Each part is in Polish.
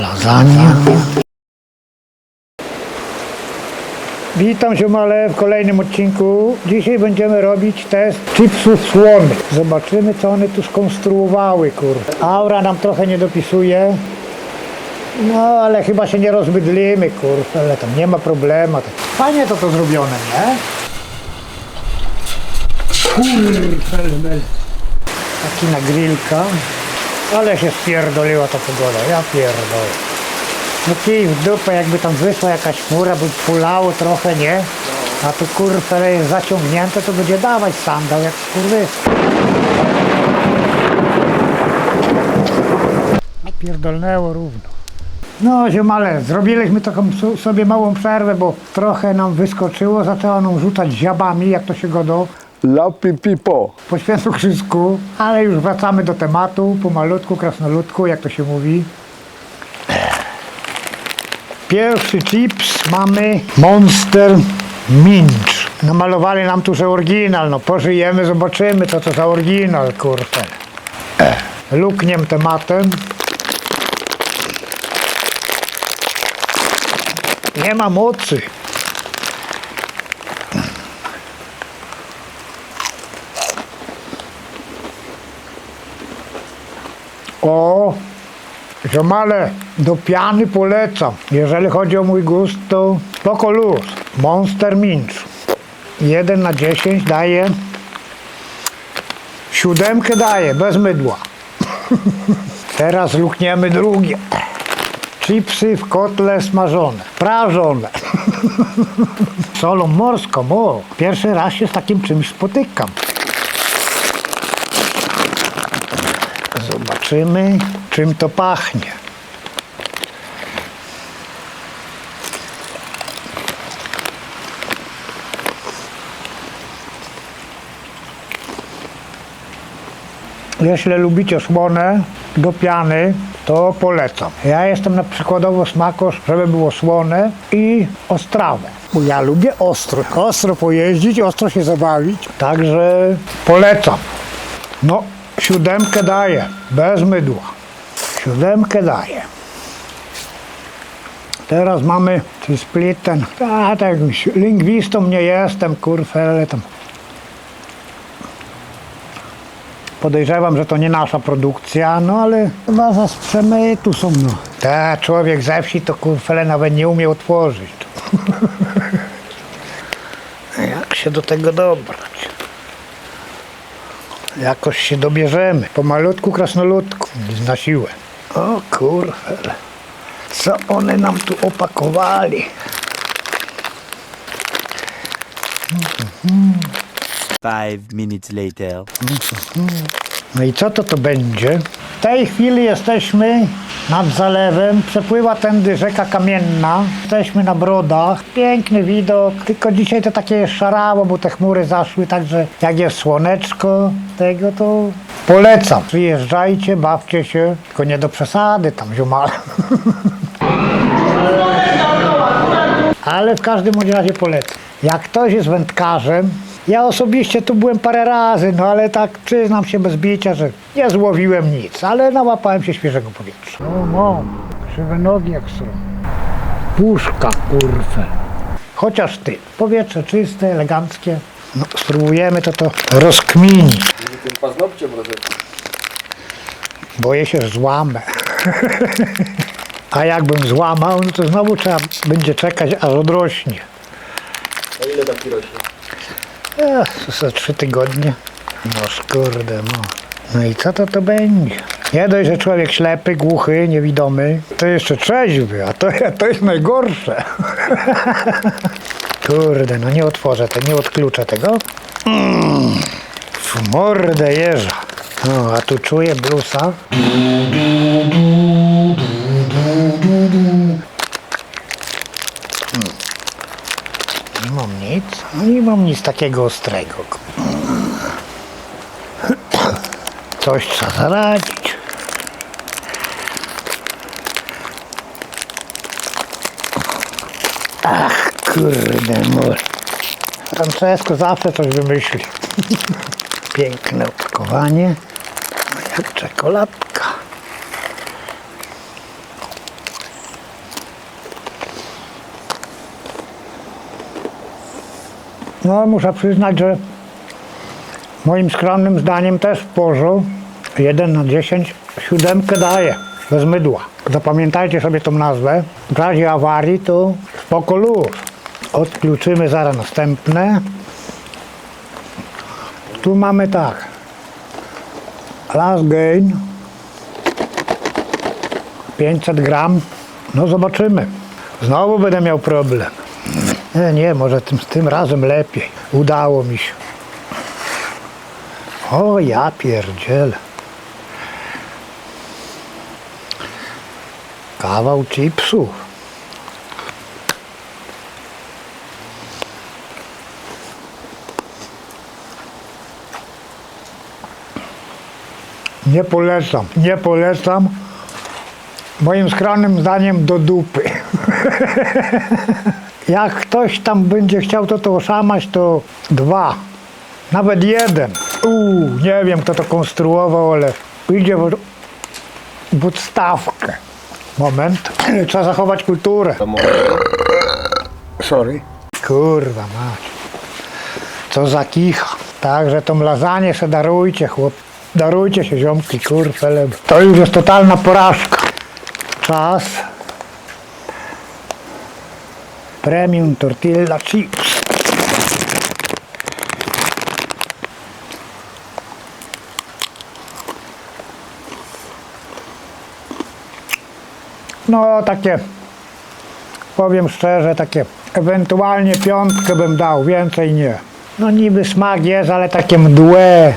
Lasagna. Witam się male w kolejnym odcinku. Dzisiaj będziemy robić test chipsów słonych. Zobaczymy co one tu skonstruowały, kur. Aura nam trochę nie dopisuje. No ale chyba się nie rozbydlimy, kur. Ale tam nie ma problemu. Fajnie to to zrobione, nie? Kurfelmel. Taki na grillka. Ale się spierdoliła ta pogoda, ja pierdolę. No kij w dupę, jakby tam wyszła jakaś chmura, by pulało trochę, nie? A tu kurwa jest zaciągnięte, to będzie dawać sandał jak skurwy. Pierdolnęło równo. No ziomale, zrobiliśmy taką so- sobie małą przerwę, bo trochę nam wyskoczyło, zaczęła nam rzucać ziabami, jak to się godo, La pipipo. po świętokrzysku, ale już wracamy do tematu, pomalutku, krasnoludku, jak to się mówi. Pierwszy chips mamy Monster Minch. Namalowali nam tu, że oryginal, no pożyjemy, zobaczymy co to za oryginal, kurczę. Lukniem tematem. Nie ma mocy. O, ziomale, do piany polecam. Jeżeli chodzi o mój gust, to spoko luz. Monster Minch. 1 na 10 daje. Siódemkę daje, bez mydła. Teraz lukniemy drugie. Chipsy w kotle smażone, prażone. Solą morską, o. Pierwszy raz się z takim czymś spotykam. Zobaczymy, czym to pachnie. Jeśli lubicie słone do piany, to polecam. Ja jestem na przykładowo smakosz, żeby było słone i ostrawe. Bo ja lubię ostro. Ostro pojeździć, ostro się zabawić. Także polecam. No, siódemkę daję, bez mydła. Siódemkę daję. Teraz mamy, czy split ten, a tak, lingwistą nie jestem, kurwa, ale tam. Podejrzewam, że to nie nasza produkcja, no ale chyba za przemytu są, no. Ta, człowiek ze wsi to kurfele nawet nie umie otworzyć. Jak się do tego dobrać? Jakoś się dobierzemy. Pomalutku, krasnoludku. Na siłę. O kurwa. Co one nam tu opakowali? Five minutes later. No i co to to będzie? W tej chwili jesteśmy nad zalewem. Przepływa tędy rzeka Kamienna. Jesteśmy na brodach. Piękny widok. Tylko dzisiaj to takie szarało, bo te chmury zaszły. Także jak jest słoneczko tego, to polecam. Przyjeżdżajcie, bawcie się. Tylko nie do przesady tam ziomale. Ale w każdym razie polecam. Jak ktoś jest wędkarzem, ja osobiście tu byłem parę razy, no ale tak przyznam się bez bicia, że nie złowiłem nic, ale nałapałem się świeżego powietrza. No mam, krzywe nogi jak są. Puszka, kurwę. Chociaż ty, powietrze czyste, eleganckie. No, spróbujemy to to rozkminić. Tym paznokciem. Boję się, że złamę. A jakbym złamał, no to znowu trzeba będzie czekać, aż odrośnie. A ile taki rośnie? To za trzy tygodnie. No skurde, no. No i co to to będzie? Nie dość, że człowiek ślepy, głuchy, niewidomy, to jeszcze trzeźwy, a to, to jest najgorsze. Kurde, no nie otworzę tego, nie odkluczę tego. Mm, w mordę jeża. No, a tu czuję blusa. Nie mam nic. No nie mam nic takiego ostrego. Coś trzeba zaradzić. Ach, kurde, mur. Francesco zawsze coś wymyśli. Piękne opakowanie. Jak czekoladka. No muszę przyznać, że moim skromnym zdaniem też w porzu 1 na 10 siódemkę daje bez mydła. Zapamiętajcie sobie tą nazwę. W razie awarii to spoko luz. Odkluczymy zaraz następne. Tu mamy tak. Last gain 500 gram. No zobaczymy. Znowu będę miał problem. Nie, nie, może tym, tym razem lepiej. Udało mi się. O, ja pierdzielę. Kawał chipsów. Nie polecam, nie polecam. Moim skromnym zdaniem do dupy. Jak ktoś tam będzie chciał to, to oszamać, to dwa, nawet jeden. Uuu, nie wiem kto to konstruował, ale idzie w podstawkę. Moment, trzeba zachować kulturę. Sorry. Kurwa mać. Co za kicha. Także tą lasagne se darujcie, chłop. Darujcie się ziomki, kurwa. To już jest totalna porażka. Czas. Premium tortilla chips. No takie, powiem szczerze, takie ewentualnie piątkę bym dał, więcej nie. No niby smak jest, ale takie mdłe.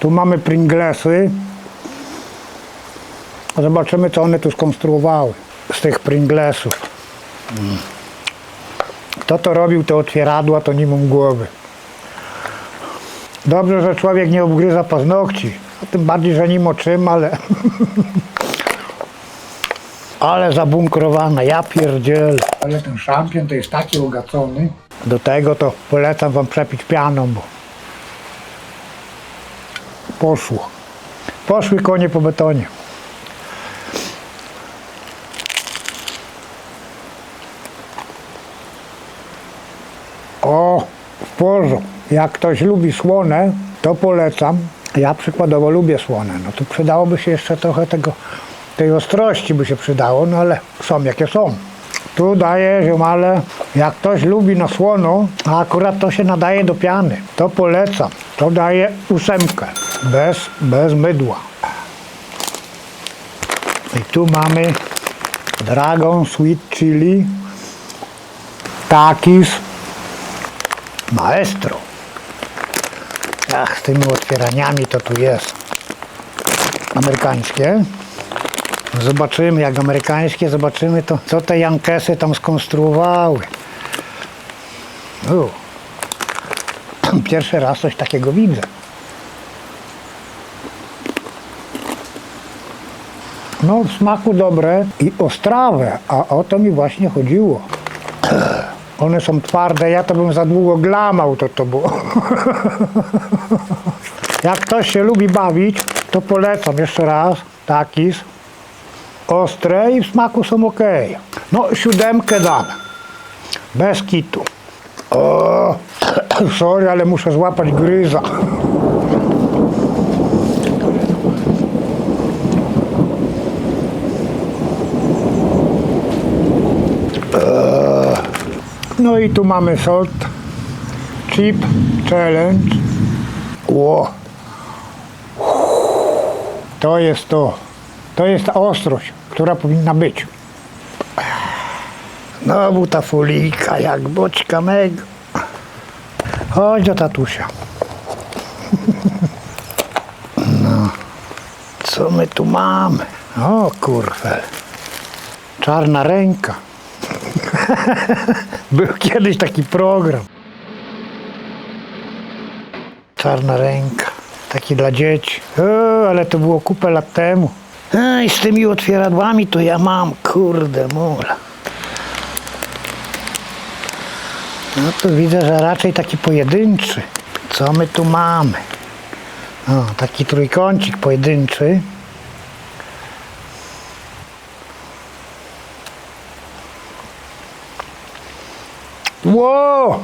Tu mamy Pringlesy. Zobaczymy, co one tu skonstruowały z tych Pringlesów. Kto to robił, te otwieradła, to nie mam głowy. Dobrze, że człowiek nie obgryza paznokci. A tym bardziej, że nim oczym, ale... ale zabunkrowane, ja pierdzielę. Ale ten szampion to jest taki ugacony. Do tego to polecam wam przepić pianą, bo poszło. Poszły konie po betonie. O, w porządku. Jak ktoś lubi słone, to polecam. Ja przykładowo lubię słone. No tu przydałoby się jeszcze trochę tego, tej ostrości by się przydało, no ale są jakie są. Tu daję ziomale, jak ktoś lubi na słono, a akurat to się nadaje do piany, to polecam. To daje ósemkę, bez, bez mydła. I tu mamy Dragon Sweet Chili, Takis, Maestro. Ach, z tymi otwieraniami to tu jest. Amerykańskie. Zobaczymy, jak amerykańskie, zobaczymy to, co te Jankesy tam skonstruowały. U. Pierwszy raz coś takiego widzę. No, w smaku dobre i ostrawe, a o to mi właśnie chodziło. One są twarde, ja to bym za długo glamał to to było. Jak ktoś się lubi bawić, to polecam jeszcze raz. Takis. Ostre i w smaku są ok. No, siódemkę dam. Bez kitu. O, sorry, ale muszę złapać gryza. No i tu mamy sort Chip Challenge. Ło. To jest to. To jest ta ostrość, która powinna być. Znowu ta folika, jak boczka mego. Chodź do tatusia. No. Co my tu mamy? O kurwel. Czarna ręka. Był kiedyś taki program. Czarna ręka. Taki dla dzieci. O, ale to było kupę lat temu. I z tymi otwieradłami to ja mam, kurde mula. No to widzę, że raczej taki pojedynczy. Co my tu mamy? O, taki trójkącik pojedynczy. Ło!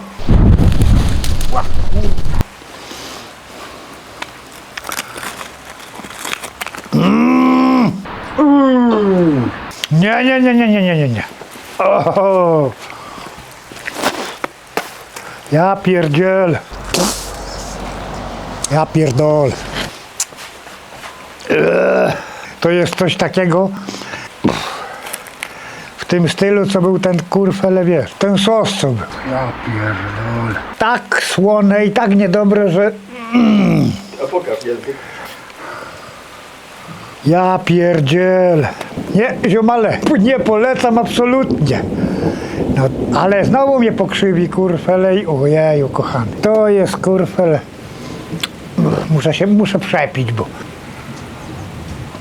Mm. Nie, nie, nie, nie, nie, nie, nie, nie. Ja pierdziel. Ja pierdol. To jest coś takiego tym stylu, co był ten kurfele, wiesz, ten sos, co był. Ja pierdol. Tak słone i tak niedobre, że A pokaż język. ja pierdziel. Nie, ziomale, nie polecam absolutnie. No, ale znowu mnie pokrzywi kurfele i ojeju, kochany. To jest kurfele. Muszę się, muszę przepić, bo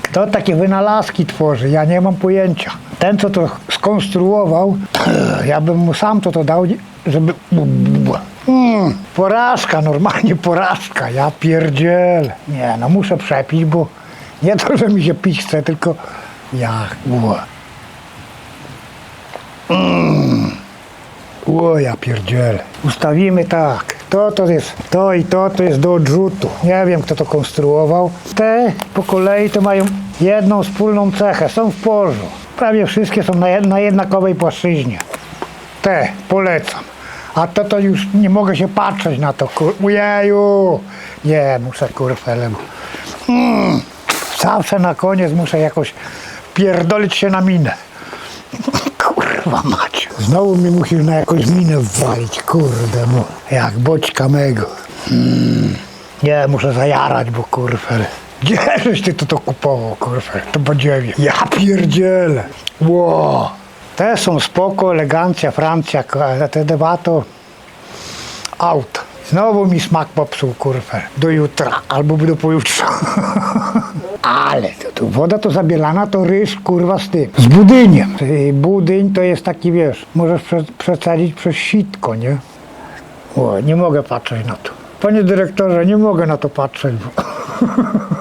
kto takie wynalazki tworzy, ja nie mam pojęcia. Ten, co to skonstruował, ja bym mu sam to, to dał, żeby... Mm, porażka, normalnie porażka, ja pierdziel. Nie, no muszę przepić, bo nie to, że mi się pić chce, tylko ja... Ua. O, ja pierdzielę. Ustawimy tak. To, to jest, to i to, to jest do odrzutu. Nie wiem, kto to konstruował. Te po kolei to mają jedną wspólną cechę. Są w porzu. Prawie wszystkie są na, na jednakowej płaszczyźnie. Te polecam. A to to już nie mogę się patrzeć na to. Kur... Ujeju! Nie, muszę kurwę. Mm. Zawsze na koniec muszę jakoś pierdolić się na minę. Kurwa mać. Znowu mi musisz na jakąś minę walić, kurde, no. Jak boćka mego. Mm. Nie, muszę zajarać, bo kurwa. Gdzie żeś ty to, to kupował, kurwa? To podziewie. Ja pierdzielę. Ło. Te są spoko, elegancja, Francja, te dwa to aut. Znowu mi smak popsuł, kurwa. Do jutra, albo do pojutrza. Ale to, to woda to zabielana, to ryż, kurwa, z tym. Z budyniem. Budyń to jest taki, wiesz, możesz prze, przecelić przez sitko, nie? O, nie mogę patrzeć na to. Panie dyrektorze, nie mogę na to patrzeć, bo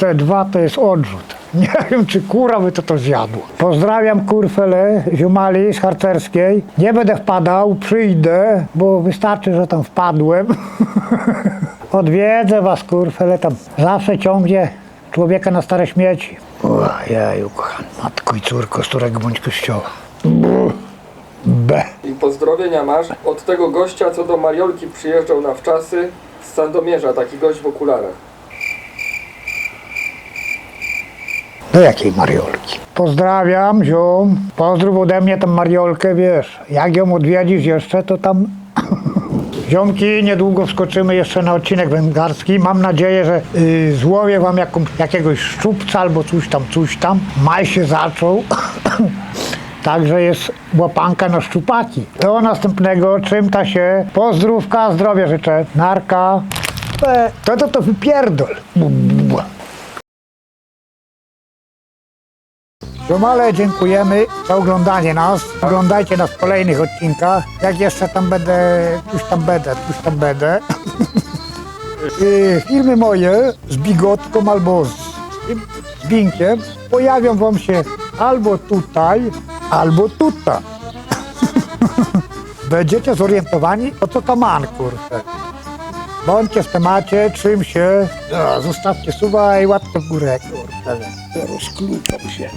te dwa to jest odrzut. Nie wiem, czy kura by to to zjadło. Pozdrawiam kurfele, ziomali z harcerskiej. Nie będę wpadał, przyjdę, bo wystarczy, że tam wpadłem. Odwiedzę was, kurfele, tam zawsze ciągnie człowieka na stare śmieci. Ojeju, kochany. Matko i córko, z którego bądź kościoła. B. I pozdrowienia masz od tego gościa, co do Mariolki przyjeżdżał na wczasy z Sandomierza, taki gość w okularach. Do jakiej Mariolki? Pozdrawiam, ziom. Pozdrów ode mnie tam Mariolkę, wiesz. Jak ją odwiedzisz jeszcze, to tam... Ziomki, niedługo wskoczymy jeszcze na odcinek wędkarski. Mam nadzieję, że y, złowię wam jaką, jakiegoś szczupca albo coś tam, coś tam. Maj się zaczął. Także jest łapanka na szczupaki. Do następnego, czymta się. Pozdrówka, zdrowia życzę. Narka. E, To to to wypierdol. Ziomale, dziękujemy za oglądanie nas. Oglądajcie nas w kolejnych odcinkach. Jak jeszcze tam będę, już tam będę, już tam będę. Y, Filmy moje z bigotką albo z, z binkiem pojawią wam się albo tutaj, albo tutaj. Będziecie zorientowani, o co to man, kurczę. Bądźcie w temacie, czym się. No, zostawcie suba i łapkę w górę, kurczę. Rozkluczą się.